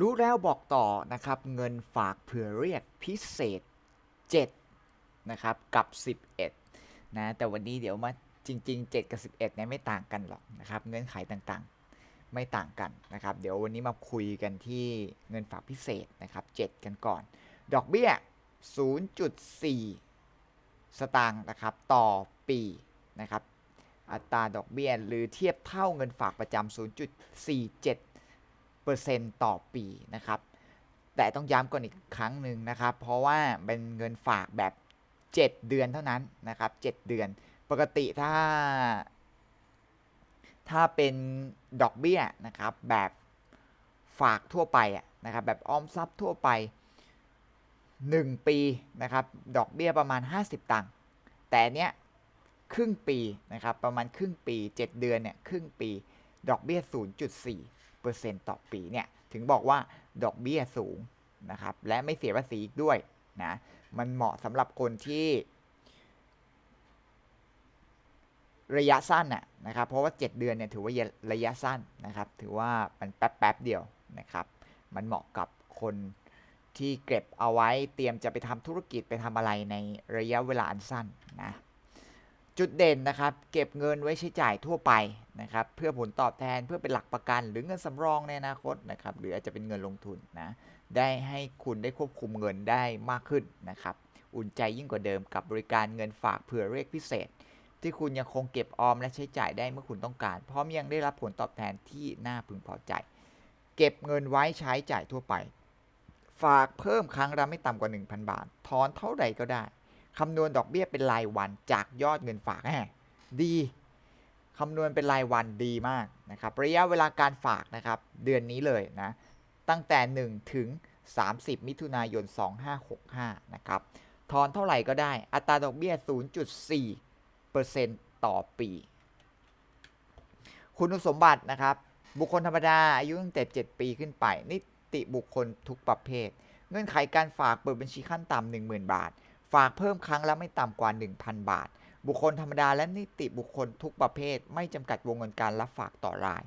รู้แล้วบอกต่อนะครับ เงินฝากเผื่อเรียกพิเศษ 7 นะครับ กับ 11 นะ แต่วันนี้เดี๋ยวมาจริง ๆ 7 กับ 11เนี่ยไม่ต่างกันหรอกนะครับ เงื่อนไขต่างๆ ไม่ต่างกันนะครับ เดี๋ยววันนี้มาคุยกันที่เงินฝากพิเศษนะครับ 7 กันก่อน ดอกเบี้ย 0.4 สตางค์นะครับ ต่อปีนะครับ อัตราดอกเบี้ยหรือเทียบเท่าเงินฝากประจำ0.47 ต์ต่อปีนะครับ แต่ต้องย้ำก่อนอีกครั้งหนึ่งนะครับ เพราะว่าเป็นเงินฝากแบบ 7 เดือนเท่านั้นนะครับ 7 เดือน ปกติถ้า ถ้าเป็นดอกเบี้ยนะครับ แบบฝากทั่วไปนะครับ แบบออมทรัพย์ทั่วไป 1 ปีนะครับ ดอกเบี้ยประมาณ 50 ตังค์ แต่เนี้ยครึ่งปีนะครับ ประมาณครึ่งปี 7 เดือนเนี่ยครึ่งปี ดอกเบี้ย 0.4 ต่อปีเนี่ยถึงบอกว่าดอกเบี้ยสูงนะครับและไม่เสียภาษีอีกด้วยนะมันเหมาะสำหรับคนที่ระยะสั้นน่ะนะครับ เพราะว่า 7 เดือนเนี่ยถือว่าระยะสั้นนะครับ ถือว่ามันแป๊บแป๊บเดียวนะครับ มันเหมาะกับคนที่เก็บเอาไว้เตรียมจะไปทำธุรกิจไปทำอะไรในระยะเวลาอันสั้นนะ จุดเด่นนะครับ เก็บเงินไว้ใช้จ่ายทั่วไปนะครับ เพื่อผลตอบแทนเพื่อเป็นหลักประกัน หรือเงินสำรองในอนาคตนะครับ หรืออาจจะเป็นเงินลงทุนนะ ได้ให้คุณได้ควบคุมเงินได้มากขึ้นนะครับ อุ่นใจยิ่งกว่าเดิมกับบริการเงินฝากเผื่อเรียกพิเศษ ที่คุณยังคงเก็บออมและใช้จ่ายได้เมื่อคุณต้องการ พร้อมยังได้รับผลตอบแทนที่น่าพึงพอใจ เก็บเงินไว้ใช้จ่ายทั่วไป ฝากเพิ่มครั้งละไม่ต่ำกว่า 1,000 บาท ถอนเท่าใดก็ได้ คำนวณดอกเบี้ยเป็นรายวันจากยอดเงินฝากแดีคำนวณเป็นรายวันดีมากนะครับ ระยะเวลาการฝากนะครับ เดือนนี้เลยนะ ตั้งแต่ 1 ถึง 30 มิถุนายน 2565 นะครับ ถอนเท่าไหร่ก็ได้ อัตราดอกเบี้ย 0.4%ต่อปี คุณสมบัตินะครับ บุคคลธรรมดา อายุตั้งแต่ 7 ปีขึ้นไป นิติบุคคลทุกประเภท เงื่อนไขการฝากเปิดบัญชีขั้นต่ำ10,000 บาท ฝากเพิ่มครั้งละไม่ต่ำกว่า 1,000 บาท บุคคลธรรมดาและนิติบุคคลทุกประเภท ไม่จำกัดวงเงินการรับฝากต่อราย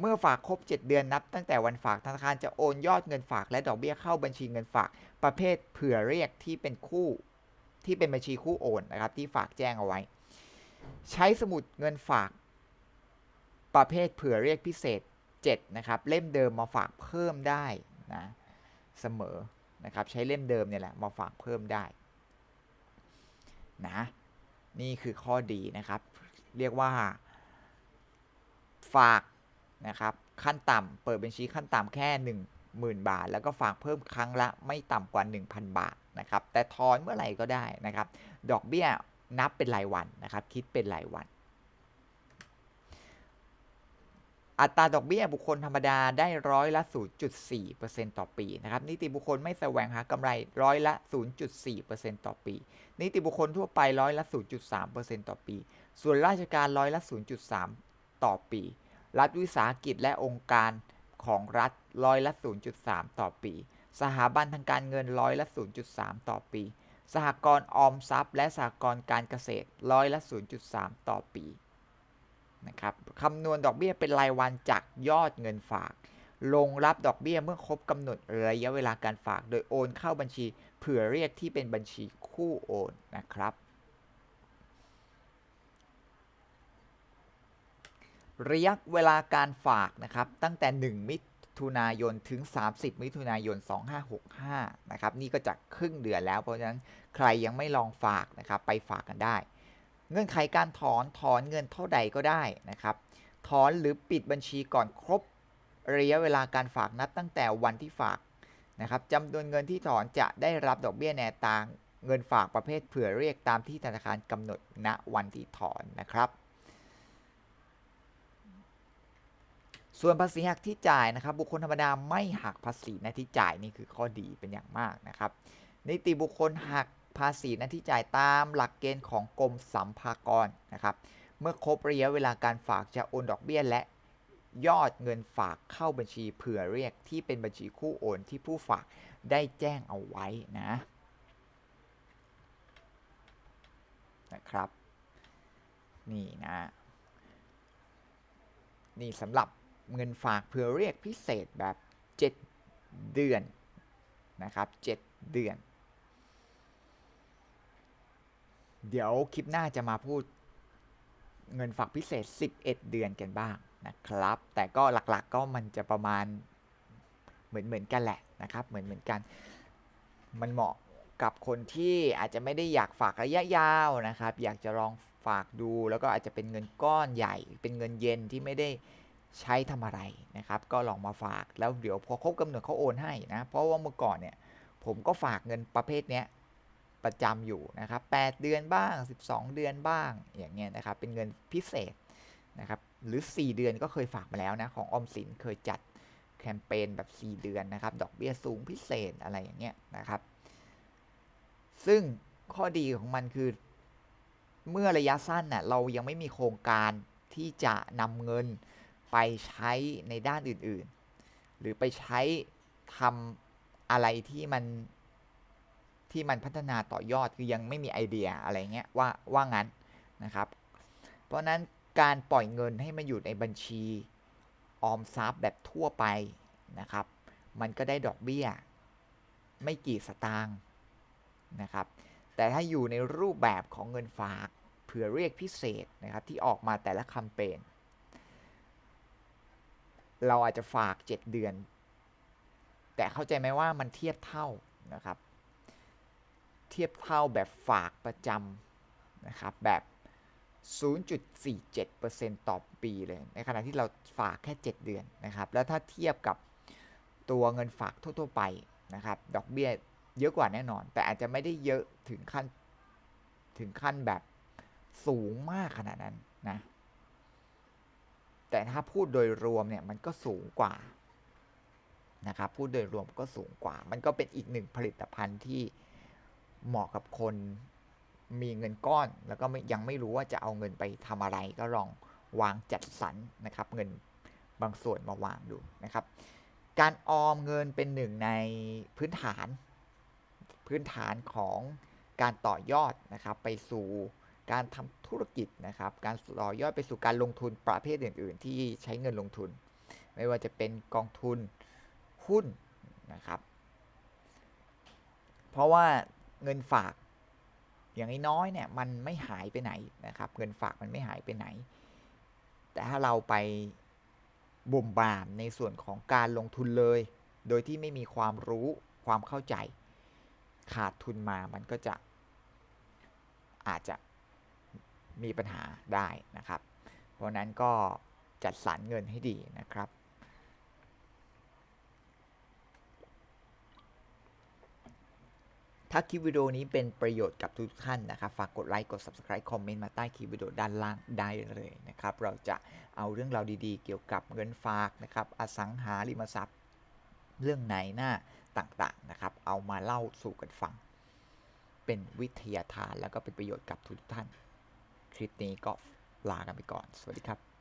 เมื่อฝากครบ 7 เดือนนับ ตั้งแต่วันฝากธนาคารจะโอนยอดเงินฝากและดอกเบี้ยเข้าบัญชีเงินฝาก ประเภทเผื่อเรียกที่เป็นคู่ที่เป็นบัญชีคู่โอนนะครับที่ฝากแจ้งเอาไว้ ใช้สมุดเงินฝาก ประเภทเผื่อเรียกพิเศษ 7 นะครับ เล่มเดิมมาฝากเพิ่มได้นะเสมอนะครับ ใช้เล่มเดิมเนี่ยแหละมาฝากเพิ่มได้ นะ นี่คือข้อดีนะครับ เรียกว่า ฝากนะครับ ขั้นต่ำเปิดบัญชีขั้นต่ำแค่ 10,000 บาท แล้วก็ฝากเพิ่มครั้งละไม่ต่ำกว่า 1,000 บาทนะครับ แต่ทอนเมื่อไหร่ก็ได้นะครับ ดอกเบี้ยนับเป็นรายวันนะครับ คิดเป็นรายวัน อัตราดอกเบี้ยบุคคลธรรมดาได้ร้อยละ 0.4%ต่อปีนะครับนิติบุคคลไม่แสวงหากำไรร้อยละ 0.4%ต่อปี นิติบุคคลทั่วไปร้อยละ 0.3%ต่อปี ส่วนราชการร้อยละ 0.3 ต่อปี รัฐวิสาหกิจและองค์การของรัฐร้อยละ 0.3 ต่อปี สถาบันทางการเงินร้อยละ 0.3 ต่อปี สหกรณ์ออมทรัพย์ และสหกรณ์การเกษตรร้อยละ 0.3 ต่อปี นะครับคำนวณดอกเบี้ยเป็นรายวันจากยอดเงินฝาก ลงรับดอกเบี้ยเมื่อครบกำหนดระยะเวลาการฝาก โดยโอนเข้าบัญชีเผื่อเรียกที่เป็นบัญชีคู่โอนนะครับ ระยะเวลาการฝากนะครับ ตั้งแต่ 1 มิถุนายนถึง 30 มิถุนายน 2565 นะครับ นี่ก็จะครึ่งเดือนแล้วเพราะฉะนั้นใครยังไม่ลองฝากนะครับ ไปฝากกันได้ เงื่อนไขการถอนถอนเงินเท่าใดก็ได้นะครับ ถอนหรือปิดบัญชีก่อนครบระยะเวลาการฝากนับตั้งแต่วันที่ฝากนะครับจำนวนเงินที่ถอนจะได้รับดอกเบี้ยแนวตางเงินฝากประเภทเผื่อเรียกตามที่ธนาคารกำหนดณวันที่ถอนนะครับ ส่วนภาษีหักที่จ่ายนะครับ บุคคลธรรมดาไม่หักภาษีหน้าที่จ่ายนี่คือข้อดีเป็นอย่างมากนะครับ นิติบุคคลหัก ภาษีหน้าที่จ่ายตามหลักเกณฑ์ของกรมสัมภากรนะครับ เมื่อครบระยะเวลาการฝากจะโอนดอกเบี้ยและยอดเงินฝากเข้าบัญชีเผื่อเรียกที่เป็นบัญชีคู่โอนที่ผู้ฝากได้แจ้งเอาไว้นะนะครับ นี่นะ นี่สำหรับเงินฝากเผื่อเรียกพิเศษแบบ 7 เดือนนะครับ 7 เดือน เดี๋ยวคลิปหน้าจะมาพูดเงินฝากพิเศษ 11 เดือนกันบ้างนะครับ แต่ก็หลักๆก็มันจะประมาณเหมือนเหมือนกันแหละนะครับ เหมือนเหมือนกัน มันเหมาะกับคนที่อาจจะไม่ได้อยากฝากระยะยาวนะครับ อยากจะลองฝากดู แล้วก็อาจจะเป็นเงินก้อนใหญ่ เป็นเงินเย็นที่ไม่ได้ใช้ทำอะไรนะครับ ก็ลองมาฝากแล้วเดี๋ยวพอครบกำหนดเขาโอนให้นะ เพราะว่าเมื่อก่อนเนี่ย ผมก็ฝากเงินประเภทเนี้ย ประจำอยู่นะครับ 8 เดือนบ้าง 12 เดือนบ้าง อย่างเงี้ยนะครับ เป็นเงินพิเศษนะครับ หรือ 4 เดือนก็เคยฝากมาแล้วนะ ของออมสินเคยจัดแคมเปญแบบ 4 เดือนนะครับ ดอกเบี้ยสูงพิเศษอะไรอย่างเงี้ยนะครับ ซึ่งข้อดีของมันคือ เมื่อระยะสั้นน่ะเรายังไม่มีโครงการที่จะนำเงินไปใช้ในด้านอื่น ๆ หรือไปใช้ทำอะไรที่มัน ที่มันพัฒนาต่อยอดคือยังไม่มีไอเดียอะไรเงี้ยว่าว่างั้นนะครับ เพราะนั้นการปล่อยเงินให้มันอยู่ในบัญชีออมทรัพย์แบบทั่วไปนะครับ มันก็ได้ดอกเบี้ย ไม่กี่สตางค์นะครับ แต่ถ้าอยู่ในรูปแบบของเงินฝากเผื่อเรียกพิเศษนะครับที่ออกมาแต่ละแคมเปญเราอาจจะฝาก 7 เดือน แต่เข้าใจไหมว่ามันเทียบเท่านะครับ เทียบเท่าแบบฝากประจำนะครับแบบ 0.47%ต่อปีเลย ในขณะที่เราฝากแค่ 7 เดือนนะครับ แล้วถ้าเทียบกับตัวเงินฝากทั่ว ๆ ไปนะครับ ดอกเบี้ยเยอะกว่าแน่นอน แต่อาจจะไม่ได้เยอะถึงขั้นถึงขั้นแบบสูงมากขนาดนั้นนะ แต่ถ้าพูดโดยรวมเนี่ยมันก็สูงกว่านะครับ พูดโดยรวมก็สูงกว่า มันก็เป็นอีกหนึ่งผลิตภัณฑ์ที่ เหมาะกับคนมีเงินก้อน แล้วก็ยังไม่รู้ว่าจะเอาเงินไปทำอะไร ก็ลองวางจัดสรรนะครับ เงินบางส่วนมาวางดูนะครับ การออมเงินเป็นหนึ่งในพื้นฐาน พื้นฐานของการต่อยอดนะครับ ไปสู่การทำธุรกิจนะครับ การต่อยอดไปสู่การลงทุนประเภทอื่น ๆ ที่ใช้เงินลงทุน ไม่ว่าจะเป็นกองทุนหุ้นนะครับ เพราะว่า เงินฝาก อย่างน้อยเนี่ยมันไม่หายไปไหนนะครับ เงินฝากมันไม่หายไปไหน แต่ถ้าเราไปบ่มบามในส่วนของการลงทุนเลย โดยที่ไม่มีความรู้ความเข้าใจ ขาดทุนมามันก็จะอาจจะมีปัญหาได้นะครับ เพราะนั้นก็จัดสรรเงินให้ดีนะครับ ถ้าคลิปวิดีโอนี้เป็นประโยชน์กับทุกท่านนะครับฝากกดไลค์กด Subscribe คอมเมนต์มาใต้คลิปวิดีโอด้านล่างได้เลยนะครับเราจะเอาเรื่องราวดีๆ เกี่ยวกับเงินฝากนะครับอสังหาริมทรัพย์ เรื่องไหนหน้าต่างๆนะครับเอามาเล่าสู่กันฟัง เป็นวิทยาทานแล้วก็เป็นประโยชน์กับทุกท่าน คลิปนี้ก็ลากันไปก่อน สวัสดีครับ